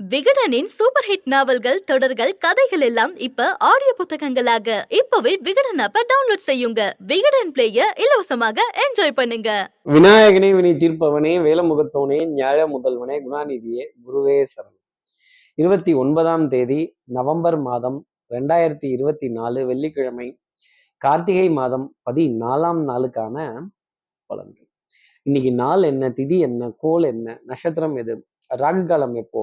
விகடனின் super hit நாவல்கள் தொடர்கள் கதைகள் எல்லாம் இப்ப ஆடியோ புத்தகங்களாக. இப்பவே விகடன் ஆப்ப டவுன்லோட் செய்யுங்க. விகடன் பிளேய இலவசமாக என்ஜாய் பண்ணுங்க. விநாயகனே வினை தீர்ப்பவனே வேலமுகத்தோனே நியாய முதல்வனே குணாநிதியே குருவே சரண் இருபத்தி ஒன்பதாம் தேதி நவம்பர் மாதம் ரெண்டாயிரத்தி இருபத்தி நாலு வெள்ளிக்கிழமை கார்த்திகை மாதம் பதினாலாம் நாளுக்கான பலன்கள். இன்னைக்கு நாள் என்ன திதி என்ன கோல் என்ன நட்சத்திரம் எது ராகு காலம் எப்போ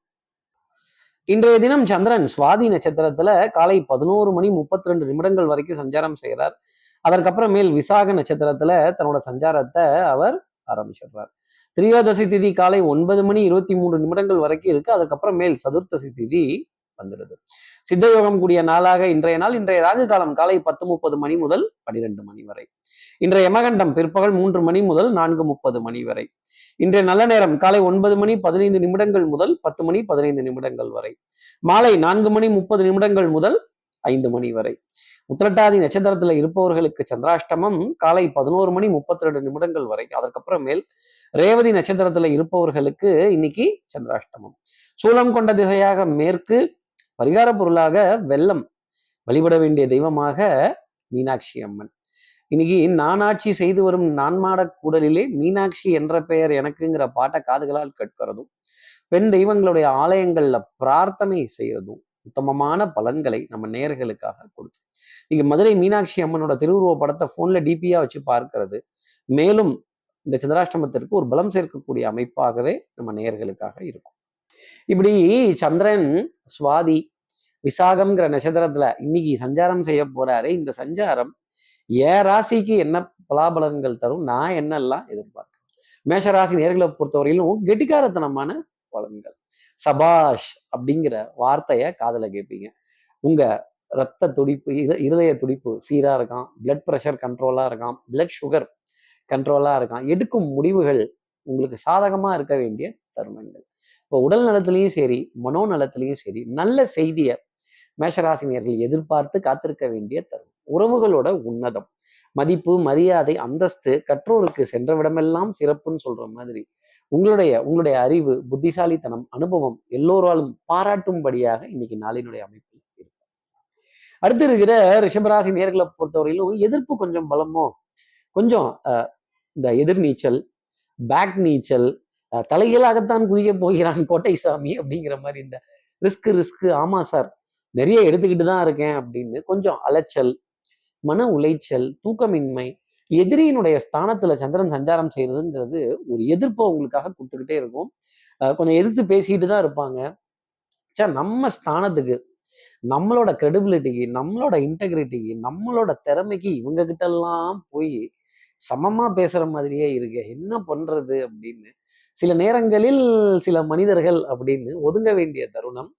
இன்றைய தினம் சந்திரன் சுவாதி நட்சத்திரத்துல காலை பதினோரு மணி முப்பத்தி ரெண்டு நிமிடங்கள் வரைக்கும் சஞ்சாரம் செய்கிறார். அதற்கப்புறமேல் விசாக நட்சத்திரத்துல தன்னோட சஞ்சாரத்தை அவர் ஆரம்பிச்சிடுறார். திரியோதசி திதி காலை ஒன்பது மணி இருபத்தி மூன்று நிமிடங்கள் வரைக்கும் இருக்கு. அதுக்கப்புறம் மேல் சதுர்த்தசி திதி வந்துடுது. சித்த யோகம் கூடிய நாளாக இன்றைய நாள். இன்றைய ராகு காலம் காலை பத்து முப்பது மணி முதல் பனிரெண்டு மணி வரை. இன்றைய யமகண்டம் பிற்பகல் மூன்று மணி முதல் நான்கு முப்பது மணி வரை. இன்றைய நல்ல நேரம் காலை ஒன்பது மணி பதினைந்து நிமிடங்கள் முதல் பத்து மணி பதினைந்து நிமிடங்கள் வரை. மாலை நான்கு மணி முப்பது நிமிடங்கள் முதல் ஐந்து மணி வரை. உத்திரட்டாதி நட்சத்திரத்துல இருப்பவர்களுக்கு சந்திராஷ்டமம் காலை பதினோரு மணி முப்பத்தி ரெண்டு நிமிடங்கள் வரை. அதற்கப்புறமேல் ரேவதி நட்சத்திரத்துல இருப்பவர்களுக்கு இன்னைக்கு சந்திராஷ்டமம். சூலம் கொண்ட திசையாக மேற்கு பரிகார பொருளாக வெள்ளம் வழிபட வேண்டிய தெய்வமாக மீனாட்சி அம்மன். இன்னைக்கு நானாட்சி செய்து வரும் நான்மாட கூடலிலே மீனாட்சி என்ற பெயர் எனக்குங்கிற பாட்டை காதுகளால் கேட்கிறதும் பெண் தெய்வங்களுடைய ஆலயங்கள்ல பிரார்த்தனை செய்யறதும் உத்தமமான பலன்களை நம்ம நேர்களுக்காக கொடுத்து இங்க மதுரை மீனாட்சி அம்மனோட திருவுருவ படத்தை போன்ல டிபியா வச்சு பார்க்கிறது. மேலும் இந்த சந்திராஷ்டமத்திற்கு ஒரு பலம் சேர்க்கக்கூடிய அமைப்பாகவே நம்ம நேர்களுக்காக இருக்கும். இப்படி சந்திரன் சுவாதி விசாகம்ங்கிற நட்சத்திரத்துல இன்னைக்கு சஞ்சாரம் செய்ய போறாரு இந்த சஞ்சாரம் என் ராசிக்கு என்ன பலாபலன்கள் தரும்? நான் என்னெல்லாம் எதிர்பார்க்கிறேன்? மேஷராசி நேர்களை பொறுத்தவரையிலும் கெட்டிக்காரத்தனமான பலன்கள். சபாஷ் அப்படிங்கிற வார்த்தையை காதல கேட்பீங்க. உங்க ரத்த துடிப்பு இரு இருதய துடிப்பு சீராக இருக்கான் பிளட் ப்ரெஷர் கண்ட்ரோலாக இருக்கான் பிளட் சுகர் கண்ட்ரோலாக இருக்கான் எடுக்கும் முடிவுகள் உங்களுக்கு சாதகமாக இருக்க வேண்டிய தருணங்கள். இப்போ உடல் நலத்திலையும் சரி மனோ நலத்திலையும் சரி நல்ல செய்தியை மேஷராசினியர்கள் எதிர்பார்த்து காத்திருக்க வேண்டிய தருணம். உறவுகளோட உன்னதம். மதிப்பு மரியாதை அந்தஸ்து கற்றோருக்கு சென்ற விடமெல்லாம் சிறப்புன்னு சொல்ற மாதிரி உங்களுடைய உங்களுடைய அறிவு புத்திசாலித்தனம் அனுபவம் எல்லோராலும் பாராட்டும்படியாக இன்னைக்கு நாளினுடைய அமைப்பு இருக்கும் அடுத்து இருக்கிற ரிஷபராசி நேர்களை பொறுத்தவரையிலும் எதிர்ப்பு கொஞ்சம் பலமோ கொஞ்சம் இந்த எதிர்நீச்சல் பேக் நீச்சல் தலைகளாகத்தான் குதிக்க போகிறான் கோட்டை சாமி அப்படிங்கிற மாதிரி இந்த ரிஸ்க் ரிஸ்க் ஆமா சார் நிறைய எடுத்துக்கிட்டு தான் இருக்கேன் அப்படின்னு கொஞ்சம் அலைச்சல் மன உளைச்சல் தூக்கமின்மை எதிரியினுடைய ஸ்தானத்துல சந்திரன் சஞ்சாரம் செய்யறதுங்கிறது ஒரு எதிர்ப்பை உங்களுக்காக கொடுத்துக்கிட்டே இருக்கும். கொஞ்சம் எதிர்த்து பேசிக்கிட்டு தான் இருப்பாங்க. சார் நம்ம ஸ்தானத்துக்கு நம்மளோட கிரெடிபிலிட்டிக்கு நம்மளோட இன்டெகிரிட்டிக்கு நம்மளோட திறமைக்கு இவங்க கிட்ட எல்லாம் போய் சமமா பேசுற மாதிரியே இருக்கு என்ன பண்றது அப்படின்னு சில நேரங்களில் சில மனிதர்கள் அப்படின்னு ஒதுங்க வேண்டிய தருணம்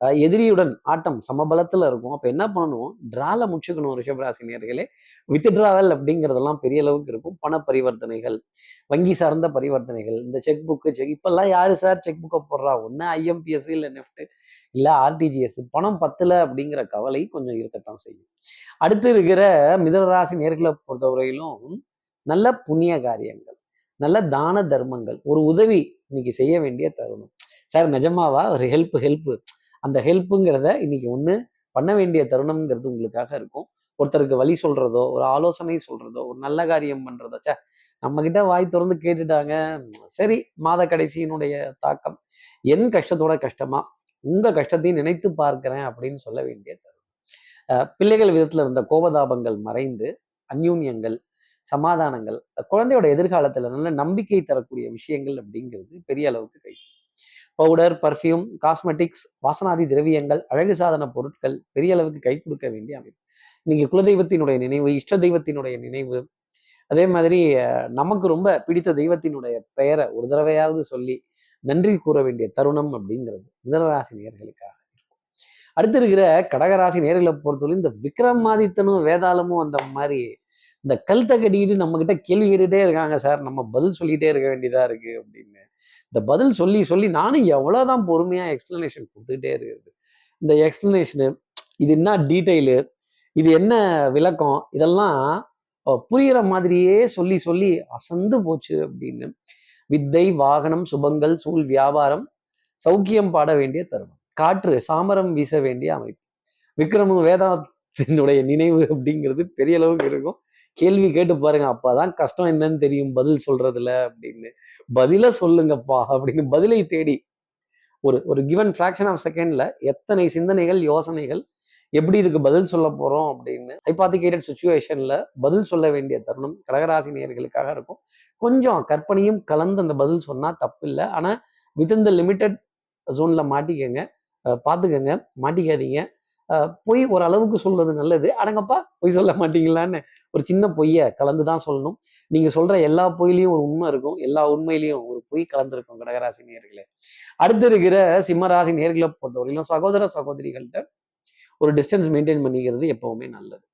எதிரியுடன் ஆட்டம் சமபலத்துல இருக்கும். அப்ப என்ன பண்ணணும்? டிரால முடிச்சுக்கணும் ரிஷபராசினியர்களே வித் ட்ராவல் அப்படிங்கிறதெல்லாம் பெரிய அளவுக்கு இருக்கும். பண பரிவர்த்தனைகள் வங்கி சார்ந்த பரிவர்த்தனைகள் இந்த செக் புக்கு செக் இப்போல்லாம் யாரு சார் செக் புக்கை போடுறா? ஒன்று ஐஎம்பிஎஸ் இல்லை நெஃப்ட் இல்லை ஆர்டிஜிஎஸ் பணம் பத்துல அப்படிங்கிற கவலை கொஞ்சம் இருக்கத்தான் செய்யும். அடுத்து இருக்கிற மிதனராசி நேர்களை பொறுத்தவரையிலும் நல்ல புண்ணிய காரியங்கள் நல்ல தான தர்மங்கள் ஒரு உதவி இன்னைக்கு செய்ய வேண்டிய தருணம். சார் நிஜமாவா? ஒரு ஹெல்ப் ஹெல்ப் அந்த ஹெல்ப்புங்கிறத இன்னைக்கு ஒன்று பண்ண வேண்டிய தருணம்ங்கிறது உங்களுக்காக இருக்கும். ஒருத்தருக்கு வழி சொல்றதோ ஒரு ஆலோசனை சொல்றதோ ஒரு நல்ல காரியம் பண்றதோ சே நம்ம கிட்ட வாய் திறந்து கேட்டுட்டாங்க. சரி மாத கடைசியினுடைய தாக்கம். என் கஷ்டத்தோட கஷ்டமா? உங்க கஷ்டத்தையும் நினைத்து பார்க்கிறேன் அப்படின்னு சொல்ல வேண்டிய தருணம். பிள்ளைகள் விதத்துல இருந்த கோபதாபங்கள் மறைந்து அந்யூன்யங்கள் சமாதானங்கள் குழந்தையோட எதிர்காலத்துல நல்ல நம்பிக்கை தரக்கூடிய விஷயங்கள் அப்படிங்கிறது பெரிய அளவுக்கு கை பவுடர் பர்ஃப்யூம் காஸ்மெட்டிக்ஸ் வாசனாதி திரவியங்கள் அழகு சாதன பொருட்கள் பெரிய அளவுக்கு கை கொடுக்க வேண்டிய அமைப்பு. இன்னைக்கு குலதெய்வத்தினுடைய நினைவு இஷ்ட தெய்வத்தினுடைய நினைவு அதே மாதிரி நமக்கு ரொம்ப பிடித்த தெய்வத்தினுடைய பெயரை ஒரு தடவையாவது சொல்லி நன்றி கூற வேண்டிய தருணம் அப்படிங்கிறது மிதனராசி நேர்களுக்காக இருக்கும். அடுத்து இருக்கிற கடகராசி நேர்களை பொறுத்தவரை இந்த விக்ரமாதித்தனும் வேதாளமும் அந்த மாதிரி இந்த கல் கட்டிக்கிட்டு நம்ம கிட்ட கேள்வி கேட்டுட்டே இருக்காங்க சார். நம்ம பதில் சொல்லிட்டே இருக்க வேண்டியதா இருக்கு அப்படின்னு. இந்த பதில் சொல்லி சொல்லி நானும் எவ்வளவுதான் பொறுமையா எக்ஸ்பிளனேஷன் கொடுத்துக்கிட்டே இருக்கிறது. இந்த எக்ஸ்பிளனேஷனு இது என்ன டீட்டெயிலு இது என்ன விளக்கம் இதெல்லாம் புரிகிற மாதிரியே சொல்லி சொல்லி அசந்து போச்சு அப்படின்னு. வித்தை வாகனம் சுபங்கள் சூழ் வியாபாரம் சௌக்கியம் பாட வேண்டிய தருணம். காற்று சாமரம் வீச வேண்டிய அமைப்பு. விக்ரமு வேதாத்தினுடைய நினைவு அப்படிங்கிறது பெரிய அளவுக்கு இருக்கும். கேள்வி கேட்டு பாருங்க. அப்பதான் கஷ்டம் என்னன்னு தெரியும். பதில் சொல்றதுல அப்படின்னு. பதில சொல்லுங்கப்பா அப்படின்னு பதிலை தேடி. ஒரு ஒரு கிவன் ஃபிராக்ஷன் ஆஃப் செகண்ட்ல எத்தனை சிந்தனைகள் யோசனைகள் எப்படி இதுக்கு பதில் சொல்ல போறோம் அப்படின்னு ஹைபாத்திகேட்டட் சுச்சுவேஷன்ல பதில் சொல்ல வேண்டிய தருணம் கடகராசி நேர்களுக்காக இருக்கும். கொஞ்சம் கற்பனையும் கலந்து அந்த பதில் சொன்னா தப்பு இல்லை ஆனா வித்தின் த லிமிட்டட் ஜோன்ல மாட்டிக்கங்க. பார்த்துக்கங்க. மாட்டிக்காதீங்க. பொய் ஓரளவுக்கு சொல்றது நல்லது. அடங்கப்பா பொய் சொல்ல மாட்டீங்களான்னு ஒரு சின்ன பொய்யை கலந்து தான் சொல்லணும். நீங்க சொல்ற எல்லா பொய்லையும் ஒரு உண்மை இருக்கும். எல்லா உண்மையிலையும் ஒரு பொய் கலந்துருக்கும் கடகராசி நேர்களே. அடுத்து இருக்கிற சிம்மராசி நேர்களை பொறுத்தவரையிலும் சகோதர சகோதரிகள்கிட்ட ஒரு டிஸ்டன்ஸ் மெயின்டைன் பண்ணிக்கிறது எப்பவுமே நல்லது.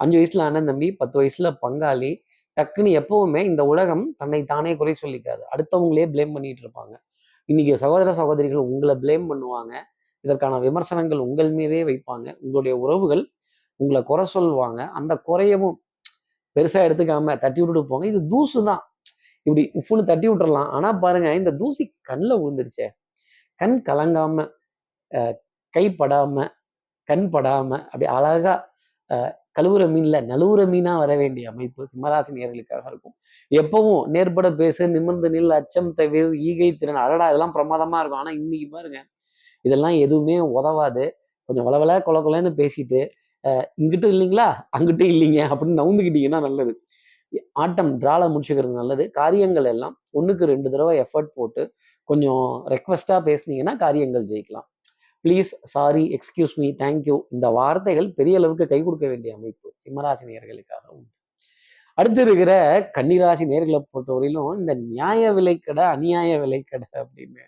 அஞ்சு வயசுல அண்ணன் தம்பி பத்து வயசுல பங்காளி டக்குன்னு எப்பவுமே இந்த உலகம் தன்னை தானே குறை சொல்லிக்காது. அடுத்தவங்களே ப்ளேம் பண்ணிட்டு இருப்பாங்க. இன்னைக்கு சகோதர சகோதரிகள் உங்களை ப்ளேம் பண்ணுவாங்க. இதற்கான விமர்சனங்கள் உங்கள் மீதே வைப்பாங்க. உங்களுடைய உறவுகள் உங்களை குறை சொல்லுவாங்க. அந்த குறையவும் பெருசாக எடுத்துக்காம தட்டி விட்டுட்டு போங்க. இது தூசு தான். இப்படி ஃபுல்லு தட்டி விட்டுறலாம். ஆனால் பாருங்க இந்த தூசி கண்ணில் விழுந்துருச்சே. கண் கலங்காம கைப்படாம கண் படாம அப்படி அழகா கழுவுற மீன்ல நழுவுற மீனா வர வேண்டிய அமைப்பு சிம்மராசி நேர்களுக்காக இருக்கும். எப்பவும் நேர்பட பேசு நிமிர்ந்து நில் அச்சம் தவிர ஈகை திறன் அழடா இதெல்லாம் பிரமாதமா இருக்கும். ஆனா இன்னைக்கு பாருங்க இதெல்லாம் எதுவுமே உதவாது. கொஞ்சம் வளவல கொல கொலன்னு பேசிட்டு இங்கிட்டும் இல்லைங்களா? அங்கிட்டும் இல்லைங்க அப்படின்னு நவுந்துக்கிட்டீங்கன்னா நல்லது. ஆட்டம் டிரால முடிச்சுக்கிறது நல்லது. காரியங்கள் எல்லாம் ஒன்றுக்கு ரெண்டு தடவை எஃபர்ட் போட்டு கொஞ்சம் ரெக்வஸ்ட்டாக பேசுனீங்கன்னா காரியங்கள் ஜெயிக்கலாம். Please sorry excuse me thank you இந்த வார்த்தைகள் பெரிய அளவுக்கு கை கொடுக்க வேண்டிய அமைப்பு சிம்மராசி நேர்களுக்காக உண்டு அடுத்து இருக்கிற கன்னிராசி நேர்களை பொறுத்தவரையிலும் இந்த நியாய விலைக்கடை அநியாய விலைக்கடை அப்படின்னு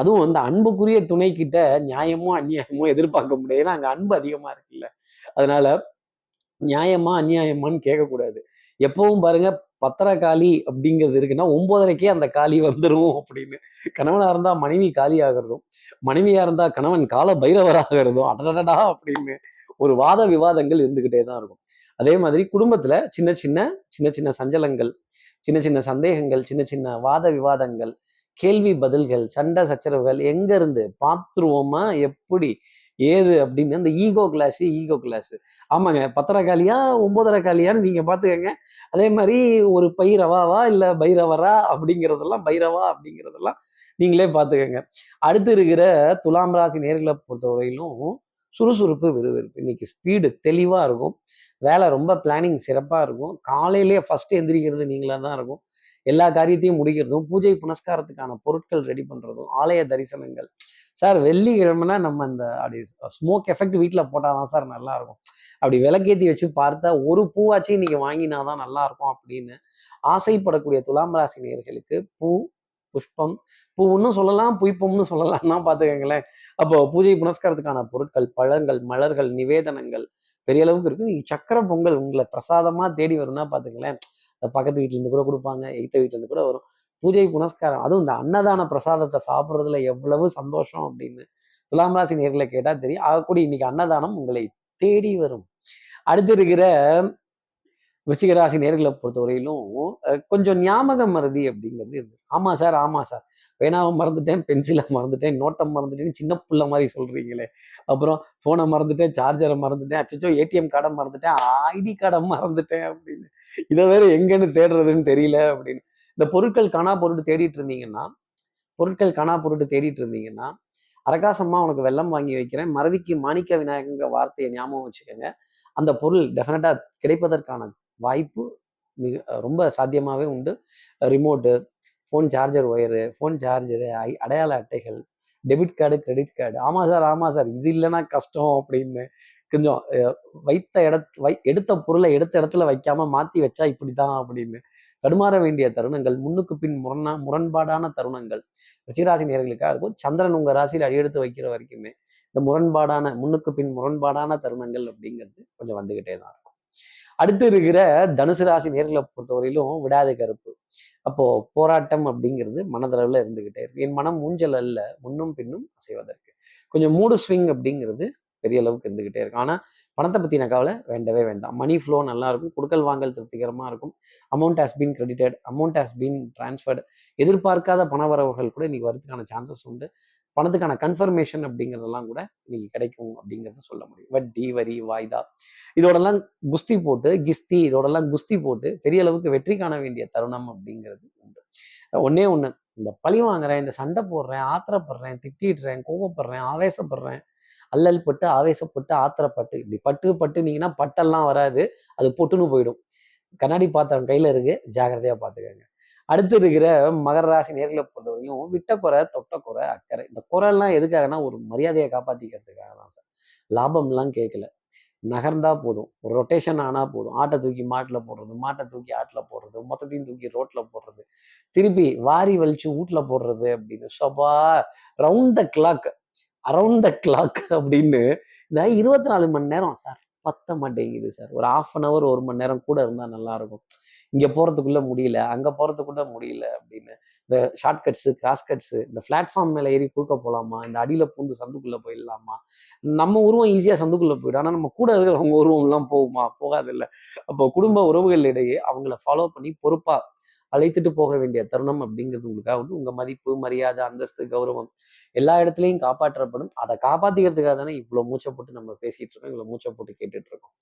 அதுவும் வந்து அன்புக்குரிய துணை கிட்ட நியாயமோ அந்நியாயமோ எதிர்பார்க்க முடியாது. ஏன்னா அங்க அன்பு அதிகமா இருக்குல்ல. அதனால நியாயமா அந்நியாயமான்னு கேட்கக்கூடாது. எப்பவும் பாருங்க பத்திர காலி அப்படிங்கிறது இருக்குன்னா ஒன்பதரைக்கே அந்த காலி வந்துடும் அப்படின்னு. கணவனா இருந்தா மனைவி காலி ஆகிறதும் மனைவியா இருந்தா கணவன் கால பைரவராகிறதும் அடடடா அப்படின்னு ஒரு வாத விவாதங்கள் இருந்துகிட்டே தான் இருக்கும். அதே மாதிரி குடும்பத்துல சின்ன சின்ன சின்ன சின்ன சஞ்சலங்கள் சின்ன சின்ன சந்தேகங்கள் சின்ன சின்ன வாத விவாதங்கள் கேள்வி பதில்கள் சண்டை சச்சரவுகள் எங்க இருந்து பார்த்துருவோமா எப்படி ஏது அப்படின்னு அந்த ஈகோ கிளாஸ் ஈகோ கிளாஸ் ஆமாங்க பத்தரை காலியா ஒன்பதரை காலியான்னு நீங்க பாத்துக்கங்க அதே மாதிரி ஒரு பைரவாவா இல்லை இல்ல பைரவரா அப்படிங்கிறதெல்லாம் பைரவா அப்படிங்கிறதெல்லாம் நீங்களே பாத்துக்கங்க அடுத்து இருக்கிற துலாம் ராசி நேர்களை பொறுத்தவரையிலும் சுறுசுறுப்பு விறுவிறுப்பு. இன்னைக்கு ஸ்பீடு தெளிவா இருக்கும். வேலை ரொம்ப பிளானிங் சிறப்பா இருக்கும். காலையிலேயே ஃபர்ஸ்ட் எந்திரிக்கிறது நீங்களா தான் இருக்கும். எல்லா காரியத்தையும் முடிக்கிறதும் பூஜை புனஸ்காரத்துக்கான பொருட்கள் ரெடி பண்றதும் ஆலய தரிசனங்கள். சார் வெள்ளிக்கிழமைனா நம்ம அந்த அப்படி ஸ்மோக் எஃபெக்ட் வீட்டில் போட்டால் தான் சார் நல்லா இருக்கும் அப்படி விளக்கேற்றி வச்சு பார்த்தா ஒரு பூவாச்சும் இன்னைக்கு வாங்கினாதான் நல்லா இருக்கும் அப்படின்னு ஆசைப்படக்கூடிய துலாம் ராசி நேர்களுக்கு பூ புஷ்பம் பூன்னு சொல்லலாம் புய்ப்பம்னு சொல்லலாம்னா பார்த்துக்கங்களேன். அப்போ பூஜை புனஸ்காரத்துக்கான பொருட்கள் பழங்கள் மலர்கள் நிவேதனங்கள் பெரிய அளவுக்கு இருக்கு. சக்கர பொங்கல் உங்களை பிரசாதமாக தேடி வரும்னா பார்த்துக்கங்களேன். பக்கத்து வீட்டுல இருந்து கூட கொடுப்பாங்க எய்த்த வீட்டுல இருந்து கூட வரும். பூஜை புனஸ்காரம். அதுவும் இந்த அன்னதான பிரசாதத்தை சாப்பிட்றதுல எவ்வளவு சந்தோஷம் அப்படின்னு துலாம் ராசி நேர்களை கேட்டா தெரியும். ஆகக்கூடிய இன்னைக்கு அன்னதானம் உங்களை தேடி வரும். அடுத்து இருக்கிற விருச்சிகராசி நேர்களை பொறுத்தவரையிலும் கொஞ்சம் ஞாபக மறதி அப்படிங்கிறது இருக்கு ஆமா சார் ஆமா சார். பேனாவை மறந்துட்டேன் பென்சிலை மறந்துட்டேன் நோட்டை மறந்துட்டேன்னு சின்ன புள்ள மாதிரி சொல்றீங்களே. அப்புறம் போனை மறந்துட்டேன் சார்ஜரை மறந்துட்டேன் அச்சோ ஏடிஎம் கார்டை மறந்துட்டேன் ஐடி கார்டை மறந்துட்டேன் அப்படின்னு. இதை வேற எங்கன்னு தேடுறதுன்னு தெரியல அப்படின்னு. இந்த பொருட்கள் காணா பொருட்டு தேடிட்டு இருந்தீங்கன்னா பொருட்கள் காணா பொருட்டு தேடிட்டு இருந்தீங்கன்னா அரகாசமா உனக்கு வெள்ளம் வாங்கி வைக்கிறேன் மறதிக்கு மாணிக்க விநாயகங்க வார்த்தையை ஞாபகம் வச்சுக்கோங்க. அந்த பொருள் டெஃபினட்டாக கிடைப்பதற்கான வாய்ப்பு மிக ரொம்ப சாத்தியமாகவே உண்டு. Remote phone charger wire phone charger அடையாள அட்டைகள் டெபிட் கார்டு கிரெடிட் கார்டு ஆமாம் சார் ஆமாம் சார் இது இல்லைன்னா கஷ்டம் அப்படின்னு கொஞ்சம் வைத்த இடத் வை எடுத்த பொருளை எடுத்த இடத்துல வைக்காம மாற்றி வச்சா இப்படி தான் அப்படின்னு. தடுமாற வேண்டிய தருணங்கள் முன்னுக்கு பின் முரணா முரண்பாடான தருணங்கள். ரிச்சிராசி நேர்களுக்காக இருக்கும். சந்திரன் உங்கள் ராசியில் அடியெடுத்து வைக்கிற வரைக்குமே இந்த முரண்பாடான முன்னுக்கு பின் முரண்பாடான தருணங்கள் அப்படிங்கிறது கொஞ்சம் வந்துக்கிட்டே தான் இருக்கும். அடுத்து இருக்கிற தனுசு ராசி நேர்களை பொறுத்தவரையிலும் விடாத கருப்பு. அப்போ போராட்டம் அப்படிங்கிறது மனதளவில் இருந்துகிட்டே இருக்கு. என் மனம் ஊஞ்சல் அல்ல முன்னும் பின்னும் அசைவதற்கு. கொஞ்சம் மூடு ஸ்விங் அப்படிங்கிறது பெரிய அளவுக்கு இருந்துகிட்டே இருக்கும் ஆனா பணத்தை பத்தின கவலை வேண்டவே வேண்டாம். மணி ஃப்ளோ நல்லா இருக்கும். கொடுக்கல் வாங்கல் திருப்திகரமா இருக்கும். Amount has been credited amount has been transferred எதிர்பார்க்காத பண வரவுகள் கூட இன்னைக்கு வரதுக்கான சான்சஸ் உண்டு. பணத்துக்கான கன்ஃபர்மேஷன் அப்படிங்கிறதெல்லாம் கூட இன்னைக்கு கிடைக்கும் அப்படிங்கிறத சொல்ல முடியும். வட்டி வரி வாய்தா. இதோடலாம் குஸ்தி போட்டு கிஸ்தி இதோடலாம் குஸ்தி போட்டு பெரிய அளவுக்கு வெற்றி காண வேண்டிய தருணம் அப்படிங்கிறது உண்டு. ஒன்னே ஒன்று இந்த பழி வாங்குறேன் இந்த சண்டை போடுறேன் ஆத்திரப்படுறேன் திட்டிடுறேன் கோவப்படுறேன் ஆவேசப்படுறேன் அல்லல் பட்டு ஆவேசப்பட்டு ஆத்திரப்பட்டு இப்படி பட்டு பட்டுனீங்கன்னா பட்டெல்லாம் வராது அது பொட்டுன்னு போயிடும். கண்ணாடி பாத்திரம் கையில இருக்கு ஜாக்கிரதையா பார்த்துக்கோங்க அடுத்து இருக்கிற மகர ராசி நேர்களை பொறுத்தவரையும் விட்டக்குறை தொட்டக்குறை குறை அக்கறை. இந்த குறைலாம் எதுக்காகனா ஒரு மரியாதையை காப்பாத்திக்கிறதுக்காக தான் சார். லாபம்லாம் கேட்கல நகர்ந்தா போதும். ஒரு ரொட்டேஷன் ஆனால் போதும். ஆட்டை தூக்கி மாட்டில் போடுறது மாட்டை தூக்கி ஆட்டில் போடுறது மொத்தத்தையும் தூக்கி ரோட்டில் போடுறது. திருப்பி வாரி வலிச்சு வீட்டில் போடுறது அப்படின்னு. சபா round the clock around the clock அப்படின்னு இந்த இருபத்தி நாலு மணி நேரம் சார். பத்த மாட்டேங்குது சார். ஒரு ஆஃப் அன் ஹவர் ஒரு மணி நேரம் கூட இருந்தா நல்லா இருக்கும் இங்க போறதுக்குள்ள முடியல அங்க போறதுக்குள்ள முடியல அப்படின்னு. இந்த ஷார்ட் கிராஸ்கட்ஸு கிராஸ் இந்த பிளாட்ஃபார்ம் மேலே ஏறி குறுக்க போகலாமா இந்த அடியில பூந்து சந்துக்குள்ளே போயிடலாமா? நம்ம உருவம் ஈஸியா சந்துக்குள்ளே போயிடும். ஆனா நம்ம கூட இருக்கிறவங்க உருவம் எல்லாம் போகுமா? போகாதில்ல. அப்போ குடும்ப உறவுகளிடையே அவங்கள ஃபாலோ பண்ணி பொறுப்பா அழைத்துட்டு போக வேண்டிய தருணம் அப்படிங்கிறது உங்களுக்காக வந்து உங்க மதிப்பு மரியாதை அந்தஸ்து கௌரவம் எல்லா இடத்துலையும் காப்பாற்றப்படும். அதை காப்பாத்திக்கிறதுக்காக தானே இவ்வளவு மூச்சை போட்டு நம்ம பேசிட்டு இருக்கோம் இவ்வளவு மூச்சை போட்டு கேட்டுட்டு இருக்கோம்.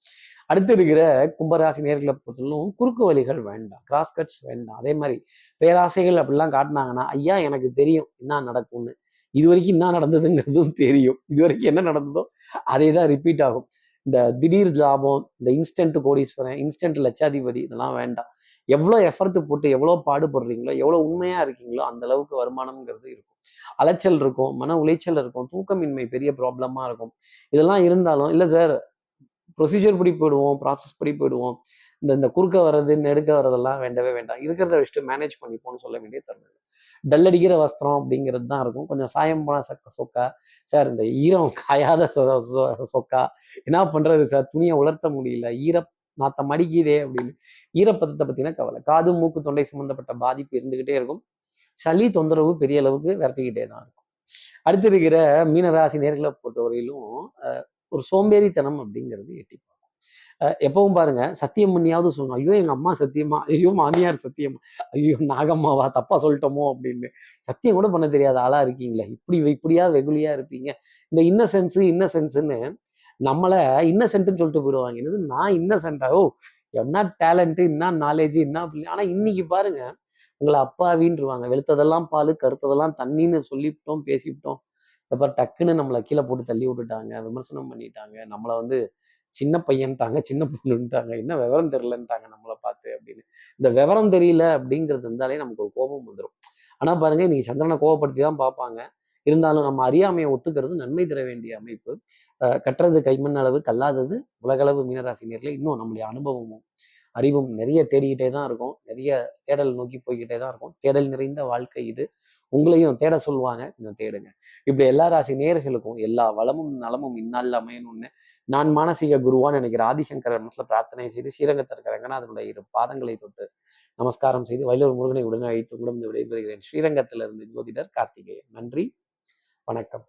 அடுத்து இருக்கிற கும்பராசி நேர்களை பொறுத்தவரைக்கும் குறுக்கு வழிகள் வேண்டாம் கிராஸ் கட்ஸ் வேண்டாம். அதே மாதிரி பேராசைகள் அப்படிலாம் காட்டினாங்கன்னா ஐயா எனக்கு தெரியும் என்ன நடக்கும்னு. இது வரைக்கும் என்ன நடந்ததுங்கிறதும் தெரியும். இது வரைக்கும் என்ன நடந்ததோ அதே தான் ரிப்பீட் ஆகும். இந்த திடீர் லாபம் இந்த இன்ஸ்டன்ட் கோடீஸ்வரன் இன்ஸ்டன்ட் லட்சாதிபதி இதெல்லாம் வேண்டாம். எவ்வளோ எஃபர்ட் போட்டு எவ்வளோ பாடுபடுறீங்களோ எவ்வளோ உண்மையா இருக்கீங்களோ அந்த அளவுக்கு வருமானம்ங்கிறது இருக்கும். அலைச்சல் இருக்கும் மன உளைச்சல் இருக்கும் தூக்கமின்மை பெரிய ப்ராப்ளமா இருக்கும். இதெல்லாம் இருந்தாலும் இல்லை சார் ப்ரொசீஜர் படி போயிடுவோம் ப்ராசஸ் படி போயிடுவோம். இந்த இந்த குறுக்க வர்றது நெடுக்க வர்றதெல்லாம் வேண்டவே வேண்டாம். இருக்கிறத வச்சுட்டு மேனேஜ் பண்ணிப்போம்னு சொல்ல வேண்டிய தருணம் டல் அடிக்கிற வஸ்திரம் அப்படிங்கிறது தான் இருக்கும். கொஞ்சம் சாயம் போன சக்க சொக்கா. சார் இந்த ஈரம் காயாத சொக்கா. என்ன பண்றது சார் துணியை உலர்த்த முடியல. ஈர நாத்தம் அடிக்குதே அப்படின்னு. ஈரப்பதத்தை பத்தின கவலை. காது மூக்கு தொண்டை சம்மந்தப்பட்ட பாதிப்பு இருந்துகிட்டே இருக்கும். சளி தொந்தரவு பெரிய அளவுக்கு விரட்டிக்கிட்டே தான் இருக்கும். அடுத்து இருக்கிற மீனராசி நேர்களை பொறுத்தவரையிலும் ஒரு சோம்பேறித்தனம் அப்படிங்கிறது எட்டி பார்க்கும். எப்பவும் பாருங்க சத்தியம் பண்ணியாவது சொல்லணும். ஐயோ எங்க அம்மா சத்தியமா? ஐயோ மாமியார் சத்தியமா? ஐயோ நாகம்மாவா? தப்பா சொல்லிட்டோமோ அப்படின்னு. சத்தியம் கூட பண்ண தெரியாத ஆளா இருக்கீங்களே. இப்படி இப்படியா வெகுலியா இருப்பீங்க. இந்த இன்னசென்ஸ் இன்னசென்ஸ்ன்னு நம்மள இன்னசென்ட்னு சொல்லிட்டு போயிடுவாங்க. என்னது நான் இன்னசென்டா ஓ என்ன டேலண்ட் என்ன நாலேஜ் என்ன அப்படி ஆனா இன்னைக்கு பாருங்க உங்களை அப்பாவின்றுவாங்க வெளுத்ததெல்லாம் பால் கருத்ததெல்லாம் தண்ணின்னு சொல்லிவிட்டோம் பேசிவிட்டோம். அப்புறம் டக்குன்னு நம்மளை கீழே போட்டு தள்ளி விட்டுட்டாங்க விமர்சனம் பண்ணிட்டாங்க. நம்மளை வந்து சின்ன பையன்ட்டாங்க சின்ன பொண்ணுன்ட்டாங்க. என்ன விவரம் தெரியலன்ட்டாங்க நம்மளை பார்த்து அப்படின்னு. இந்த விவரம் தெரியல அப்படிங்கிறது இருந்தாலே நமக்கு ஒரு கோபம் வந்துடும் ஆனா பாருங்க இன்னைக்கு சந்திரனை கோபப்படுத்தி தான் பார்ப்பாங்க. இருந்தாலும் நம்ம அறியாமையை ஒத்துக்கிறது நன்மை தர வேண்டிய அமைப்பு. அஹ் கற்றது கைமண் அளவு கல்லாதது உலகளவு மீனராசி நேரில் இன்னும் நம்முடைய அனுபவமும் அறிவும் நிறைய தேடிக்கிட்டே தான் இருக்கும். நிறைய தேடல் நோக்கி போய்கிட்டே தான் இருக்கும். தேடல் நிறைந்த வாழ்க்கை இது. உங்களையும் தேட சொல்லுவாங்க. கொஞ்சம் தேடுங்க. இப்படி எல்லா ராசி நேர்களுக்கும் எல்லா வளமும் நலமும் இந்நாளில் அமையணும்னு நான் மானசீக குருவான்னு நினைக்கிற ஆதிசங்கர மனசுல பிரார்த்தனை செய்து ஸ்ரீரங்கத்தில் இருக்கிற ரங்கநாதனுடைய இரு பாதங்களை தொட்டு நமஸ்காரம் செய்து வயலூர் முருகனை உடனே அழைத்து உடம்பு விடைபெறுகிறேன். ஸ்ரீரங்கத்திலிருந்து ஜோதிடர் கார்த்திகேயன். நன்றி. வணக்கம்.